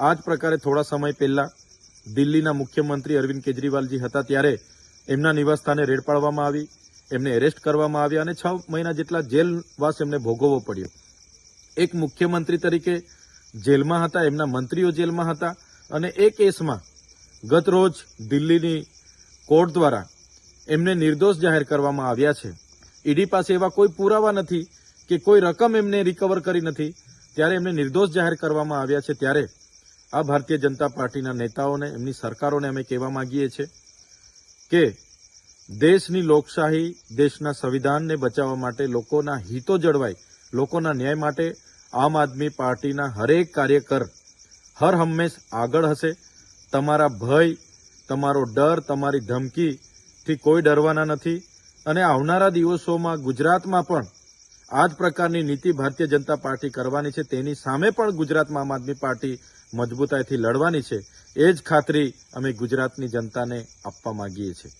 આ જ પ્રકારે થોડા સમય પહેલા દિલ્હીના મુખ્યમંત્રી અરવિંદ કેજરીવાલજી હતા ત્યારે એમના નિવાસસ્થાને રેડ પાડવામાં આવી, એમને એરેસ્ટ કરવામાં આવ્યા અને છ મહિના જેટલા જેલવાસ એમને ભોગવવો પડ્યો. એક મુખ્યમંત્રી તરીકે જેલમાં હતા, એમના મંત્રીઓ જેલમાં હતા અને એ કેસમાં ગત રોજ દિલ્હીની કોર્ટ દ્વારા એમને નિર્દોષ જાહેર કરવામાં આવ્યા છે. ઈડી પાસે એવા કોઈ પુરાવા નથી કે કોઈ રકમ એમને રિકવર કરી નથી. ત્યારે એમને નિર્દોષ જાહેર કરવામાં આવ્યા છે. ત્યારે આ ભારતીય જનતા પાર્ટીના નેતાઓને, એમની સરકારોને અમે કહેવા માંગીએ છીએ કે દેશની લોકશાહી દેશના સંવિધાનને બચાવવા માટે લોકોના હિતો જળવાય, લોકોના ન્યાય માટે આમ આદમી પાર્ટીના હરેક કાર્યકર હર હંમેશ આગળ હશે. તમારા ભય, તમારો ડર, તમારી ધમકીથી કોઈ ડરવાના નથી. અને આવનારા દિવસોમાં ગુજરાતમાં પણ આ જ પ્રકારની નીતિ ભારતીય જનતા પાર્ટી કરવાની છે. તેની સામે પણ ગુજરાતમાં આમ આદમી પાર્ટી મજબૂતાઈથી લડવાની છે. એ જ ખાતરી અમે ગુજરાતની જનતાને આપવા માંગીએ છીએ.